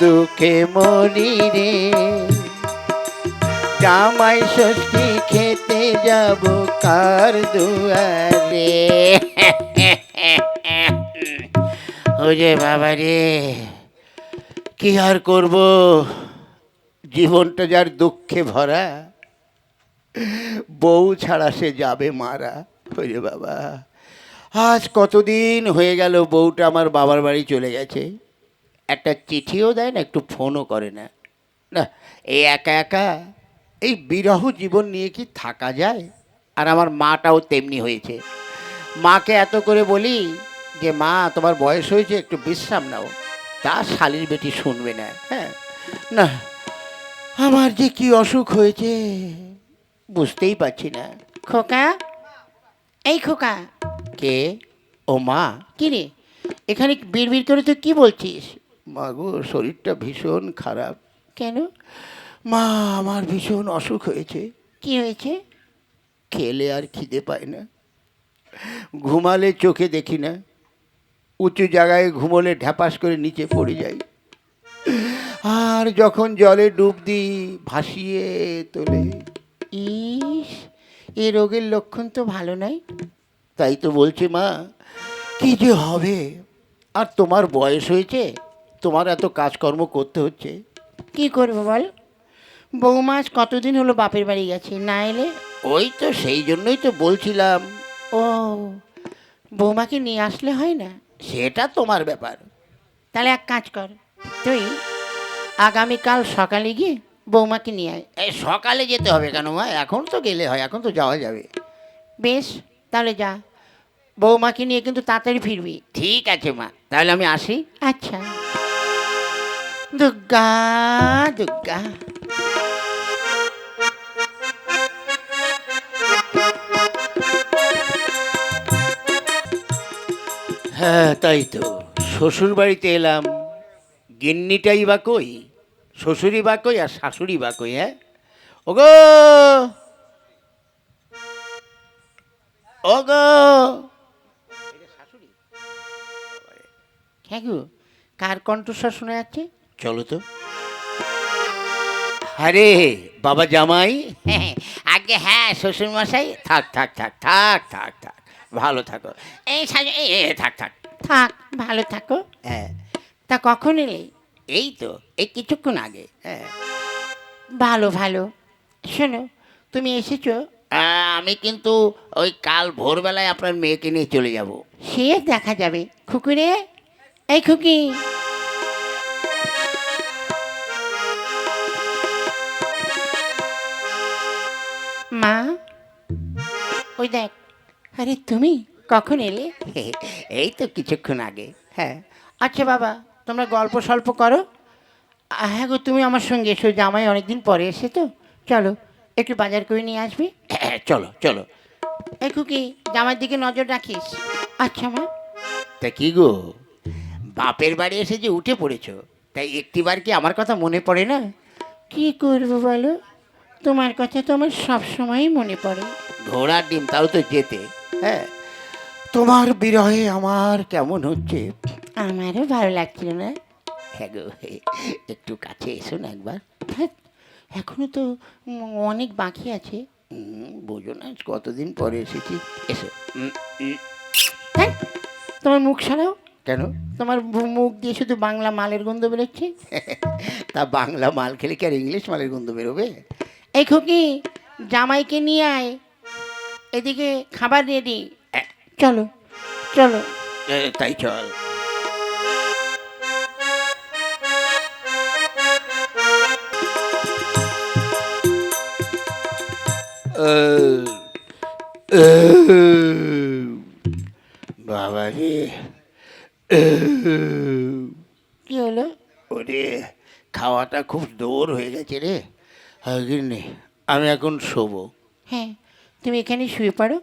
দুঃখে মরি রে। জামাই ষষ্ঠী খেতে যাব কার দুয়ারে? ওরে বাবা রে, কি আর করব? জীবনটা যার দুঃখে ভরা, বউ ছাড়া সে যাবে মারা। ওরে বাবা, আজ কতদিন হয়ে গেল বউটা আমার বাবার বাড়ি চলে গেছে? একটা চিঠিও দেয় না একটু ফোনও করে না। না এই একা একা এই বিরহ জীবন নিয়ে কি থাকা যায়? আর আমার মাটাও তেমনি হয়েছে। মাকে এত করে বলি যে মা তোমার বয়স হয়েছে একটু বিশ্রাম নাও। তা শালির বেটি শুনবে না। হ্যাঁ। না আমার যে কি অসুখ হয়েছে বুঝতেই পারছি না। খোকা? এই খোকা। কে? ও মা? কি রে? এখানে বিড়বিড় করে তুই কি বলছিস? মা গো শরীরটা ভীষণ খারাপ। কেন? মা আমার ভীষণ অসুখ হয়েছে। কি হয়েছে? খেলে আর খিদে পায় না। ঘুমালে চোখে দেখি না। উঁচু জায়গায় ঘুমোলে ঢ্যাপাস করে নিচে পড়ে যাই। আর যখন জলে ডুব দিই ভাসিয়ে তোলে। ইস এ রোগের লক্ষণ তো ভালো নয়। তাই তো বলছি মা কি যে হবে? আর তোমার বয়স হয়েছে? তোমার এত কাজকর্ম করতে হচ্ছে? কি করব বল? বৌমা আজ কতদিন হলো বাপের বাড়ি গেছে না এলে? ওই তো সেই জন্যই তো বলছিলাম। ও বৌমাকে নিয়ে আসলে হয় না? সেটা তোমার ব্যাপার। তাহলে এক কাজ কর তুই আগামীকাল সকালে গিয়ে বৌমাকে নিয়ে আয়। এই সকালে যেতে হবে কেন মা? এখন তো গেলে হয় এখন তো যাওয়া যাবে। বেশ তাহলে যা। বৌমাকে নিয়ে কিন্তু তাড়াতাড়ি ফিরবি। ঠিক আছে মা তাহলে আমি আসি। আচ্ছা। দুর্গা দুর্গা। হ্যাঁ তাই তো। শ্বশুর বাড়িতে এলাম। গিন্নিটাই বা কই? শ্বশুরই বা কই আর শাশুড়ি বা কই হ্যাঁ? ওগো! ওগো! হ্যাঁ গো কার কণ্ঠস্বর শোনা যাচ্ছে? চলো তো? আরে বাবা জামাই। আগে হ্যাঁ শ্বশুর মশাই থাক থাক থাক থাক থাক থাক। ভালো থাকো। এই সাজে এই এ থাক থাক। থাক ভালো থাকো। হ্যাঁ। তা কখন এলে? এই তো এই কিছুক্ষণ আগে হ্যাঁ। ভালো ভালো। শোনো তুমি এসেছ? আমি কিন্তু ওই কাল ভোরবেলায় আপনার মেয়েকে নিয়ে চলে যাব। সে দেখা যাবে খুকুরে। এই খুকি। মা? ওই দেখ। আরে তুমি কখন এলে? এই তো কিছুক্ষণ আগে হ্যাঁ। আচ্ছা বাবা তোমরা গল্প স্বল্প করো। হ্যাঁ গো তুমি আমার সঙ্গে এসো জামাই অনেকদিন পরে এসে তো। চলো একটু বাজার করে নিয়ে আসবি। চলো চলো। এই কি জামাইয়ের দিকে নজর রাখিস। আচ্ছা মা। তা কি গো? বাপের বাড়ি এসে যে উঠে পড়েছো তাই একটিবার কি আমার কথা মনে পড়ে না? কি করব বলো? তোমার কথা তো আমার সব সবসময়ই মনে পড়ে। ঘোড়ার ডিম তাও তো যেতে। হ্যাঁ তোমার বিরহে আমার কেমন হচ্ছে? আমারও ভালো লাগছিল না। হ্যাঁ গো একটু কাছে এসো না একবার। ধ্যাৎ, এখনও তো উম, অনেক বাকি আছে। হুম, বোঝো না কতদিন পরে এসেছি। এসো। উম, উম, হ্যাঁ তোমার মুখ সারাও। কেন? তোমার মু- মুখ দিয়ে শুধু বাংলা মালের গন্ধ বেরোচ্ছে। তা বাংলা মাল খেলে কি আর ইংলিশ মালের গন্ধ বেরোবে? এই খুকি জামাইকে নিয়ে আয়। এদিকে খাবার রেডি চলো চলো। তাই চল। বাবা রে কি হলো? ওরে খাওয়াটা খুব দৌড় হয়ে গেছে রে। গিন্নি আমি এখন শোবো। হ্যাঁ তুমি এখানে শুয়ে পড়ো।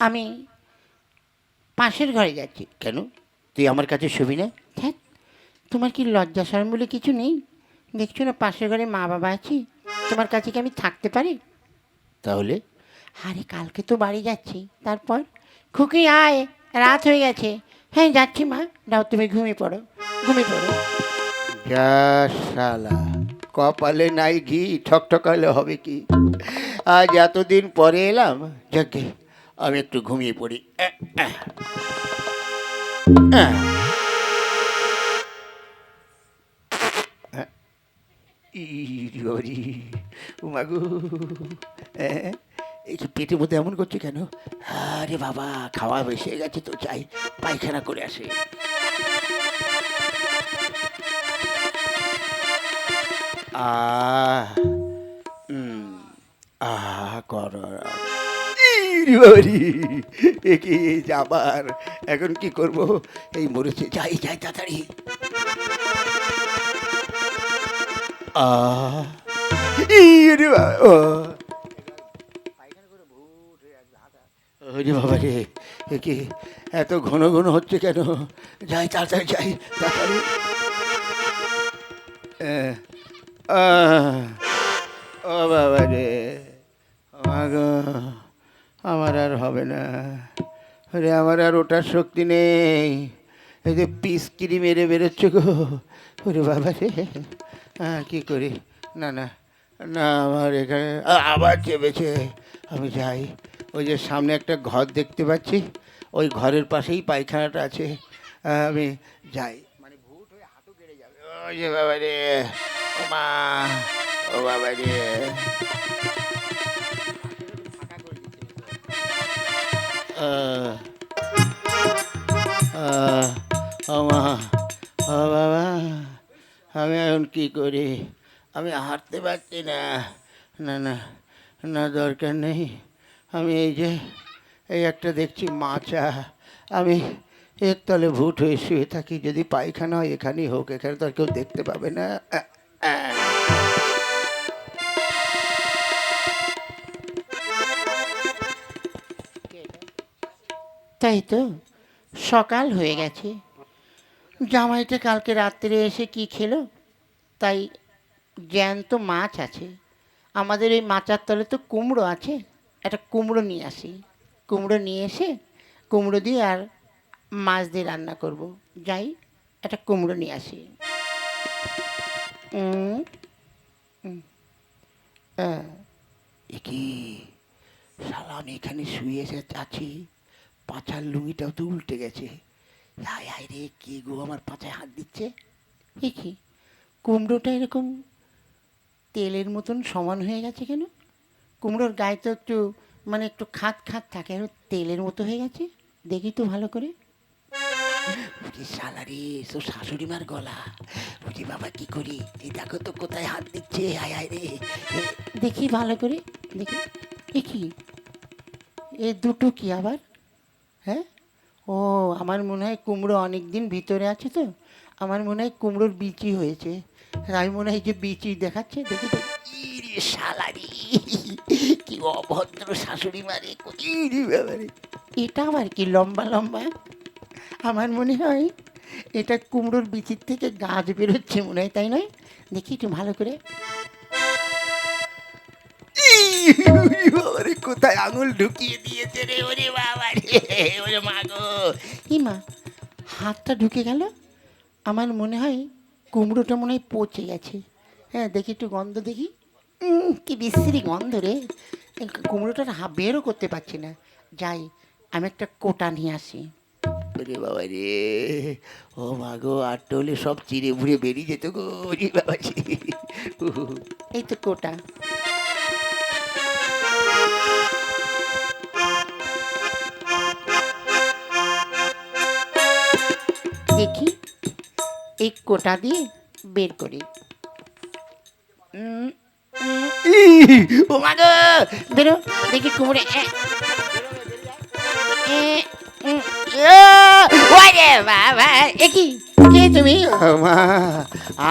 আমি পাশের ঘরে যাচ্ছি। কেন? তুই আমার কাছে শুবি না? হ্যাঁ তোমার কি লজ্জা সরম বলে কিছু নেই? দেখছ না পাশের ঘরে মা বাবা আছি? তোমার কাছে কি আমি থাকতে পারি? তাহলে? আরে কালকে তো বাড়ি যাচ্ছি। তারপর? খুকি আয় রাত হয়ে গেছে। হ্যাঁ যাচ্ছি মা। দাও তুমি ঘুমিয়ে পড়ো। ঘুমিয়ে পড়ো। শালা, কপালে নাই ঘি, ঠকঠকালে হবে কি? আজ এতদিন পরে এলাম, যাকে আমি একটু ঘুমিয়ে পড়ি। এই যে পেটের মধ্যে এমন করছে কেন? আরে বাবা, খাওয়া বেশি গেছে তো চাই পায়খানা করে আসে। যাবার। এখন কি করব? এই মরেছে যাই যাই তাড়াতাড়ি। বাবা, রে এ কি এত ঘন ঘন হচ্ছে কেন? যাই তাড়াতাড়ি যাই তাড়াতাড়ি। ও বাবা রে। গো আমার আর হবে না। আরে আমার আর ওটার শক্তি নেই। এই যে পিসকিরি মেরে বেরোচ্ছে গো। ওরে বাবা রে। হ্যাঁ কী করি? না না না, আমার এখানে আবার চেপেছে। আমি যাই। ওই যে সামনে একটা ঘর দেখতে পাচ্ছি। ওই ঘরের পাশেই পায়খানাটা আছে। আমি যাই। মানে ভূত হয়ে হাঁটু কেড়ে যাবে। ওই যে বাবা রে। মা ও বাবা রে। মা বাবা, আমি এখন কি করি? আমি হাঁটতে পারছি না। না না না, দরকার নেই। আমি এই যে, এই একটা দেখছি মাচা। আমি এর তলে ভুট হয়ে শুয়ে থাকি। যদি পায়খানা হয় এখানেই হোক, এখানে তো আর কেউ দেখতে পাবে না। তাই তো, সকাল হয়ে গেছে। জামাইতে কালকে রাত্রে এসে কি খেলো? তাই জ্যান্ত মাছ আছে। আমাদের এই মাচার তলে তো কুমড়ো আছে। একটা কুমড়ো নিয়ে আসি। কুমড়ো নিয়ে এসে কুমড়ো দিয়ে আর মাছ দিয়ে রান্না করব। যাই, একটা কুমড়ো নিয়ে আসি। কি শালা আমি এখানে শুয়ে এসে আছি। পাছার লুঙ্গিটাও তো উল্টে গেছে। হায় হায় রে, কে গো, আমার পাছায় হাত দিচ্ছে? এ কুমড়োটা এরকম তেলের মতন সমান হয়ে গেছে কেন? কুমড়োর গায়ে তো একটু মানে একটু খাত খাত থাকে, আর তেলের মতো হয়ে গেছে? দেখি তো ভালো করে। বুঝি শালা রে সো শাশুড়ি মার গলা। বুঝি বাবা কি করি? এই দেখো তো কোথায় হাত দিচ্ছে হায় হায় রে। দেখি ভালো করে দেখি। এ কি? এ দুটো কি আবার? হ্যাঁ? ও আমার মনে হয় কুমড়ো অনেক দিন ভিতরে আছে তো। আমার মনে হয় কুমড়োর বিচি হয়েছে। আমি মনে হয় যে বিচি দেখাচ্ছে দেখি দেখি ইরে শালা কি অভদ্র শাশুড়ি মারে এটা আবার কি লম্বা লম্বা? আমার মনে হয় এটা কুমড়োর বিচির থেকে গাছ বেরোচ্ছে মনে হয় তাই নয়? দেখি একটু ভালো করে। ইরে কোথায় আঙুল ঢুকিয়ে দিয়েছে রে ওরে বাবা রে ওরে মা গো। মা হাতটা ঢুকে গেল। আমার মনে হয় কুমড়োটা মনে হয় পচে গেছে। হ্যাঁ দেখি একটু গন্ধ দেখি। কি বিশ্রী গন্ধ রে। কুমড়োটার বেরও করতে পারছি না। যাই আমি একটা কোটা নিয়ে আসি। ওরে বাবা রে ও মা গো আর টলে সব চিড়ে মুড়ে বেরিয়ে যেত গো বাবা রে। উহু। এই তো কোটা দেখি এই কোটা দিয়ে বের করি ও মা গো বেরো দেখি কুমড়ে এ, ওরে বাবা কে? তুমি? মা।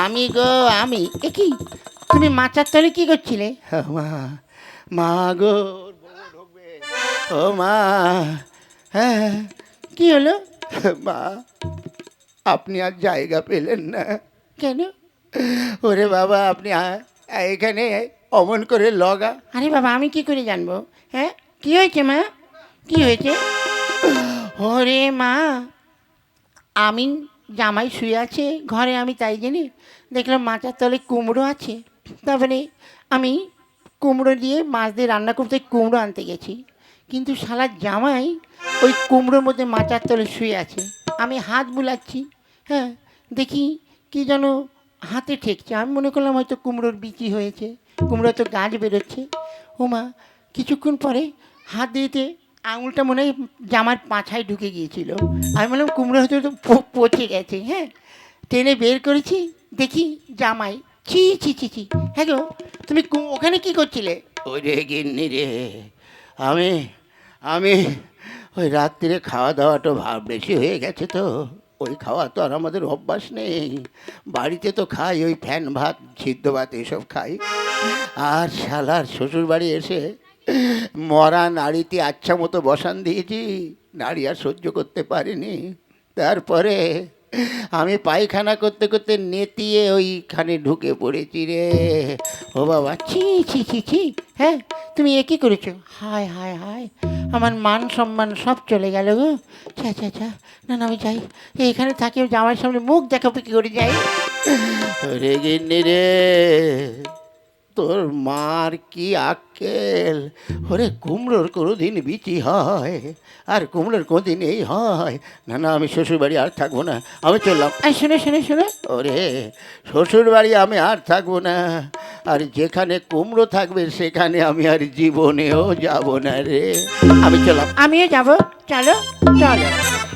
আমি গো আমি। এ কি? তুমি মাচার তলে কি করছিলে? মা মা গো ও মা। হ্যাঁ। কি হলো? মা আপনি আর জায়গা পেলেন না। কেন? ওরে বাবা আপনি এখানে অমন করে লগা। আরে বাবা আমি কি করে জানব? হ্যাঁ? কি হয়েছে মা? কি হয়েছে? ওরে মা আমি জামাই শুয়ে আছে ঘরে, আমি তাই জানি। দেখলাম মাচার তলে কুমড়ো আছে। তারপরে আমি কুমড়ো দিয়ে মাছ দিয়ে রান্না করতে কুমড়ো আনতে গেছি। কিন্তু শালার জামাই ওই কুমড়োর মধ্যে মাচার তলে শুয়ে আছে। আমি হাত বুলাচ্ছি হ্যাঁ দেখি কি যেন হাতে ঠেকছে। আমি মনে করলাম হয়তো কুমড়োর বিচি হয়েছে কুমড়ো তো গাছ বেরোচ্ছে। ওমা কিছুক্ষণ পরে হাত দিতে আঙুলটা মনে হয় জামার পাছায় ঢুকে গিয়েছিল। আমি বললাম, কুমড়ো হয়তো তো পচে গেছে হ্যাঁ? টেনে বের করেছি, দেখি জামাই, ছি ছি ছি ছি হ্যাঁ গো, তুমি ওখানে কি করছিলে? ওই রে গিন্নি রে, আমি আমি ওই রাত্রিরে খাওয়া দাওয়াটা ভাব বেশি হয়ে গেছে তো। ওই খাওয়া তো আর আমাদের অভ্যাস নেই। বাড়িতে তো খাই, ওই ফ্যান, ভাত, সিদ্ধ ভাত, এসব খাই। আর শালার শ্বশুর বাড়ি এসে মরা নাড়িতে আচ্ছা মতো বসান দিয়েছি নাড়ি আর সহ্য করতে পারিনি। তারপরে আমি পায়খানা করতে করতে নেতিয়ে ওইখানে ঢুকে পড়েছি রে। ও বাবা, ছি ছি ছি ছি হ্যাঁ তুমি এ কী করেছ? হায় হায় হায়, আমার মান সম্মান সব চলে গেল গো। আচ্ছা আচ্ছা আচ্ছা না না, আমি যাই। এখানে থাকি জামার সামনে মুখ দেখাবো কি করে যাই? রে গিন্নি রে তোর মার কি আক্কেল? ওরে কুমড়োর কোনোদিন বিচি হয়, আর কুমড়োর কোনোদিন এই হয়। না না, আমি শ্বশুরবাড়ি আর থাকব না, আমি চললাম। শুনে শুনে শুনে। ওরে, শ্বশুরবাড়ি আমি আর থাকব না, আর যেখানে কুমড়ো থাকবে, সেখানে আমি আর জীবনেও যাব না রে। আমি চললাম। আমিও যাব। চলো চলো।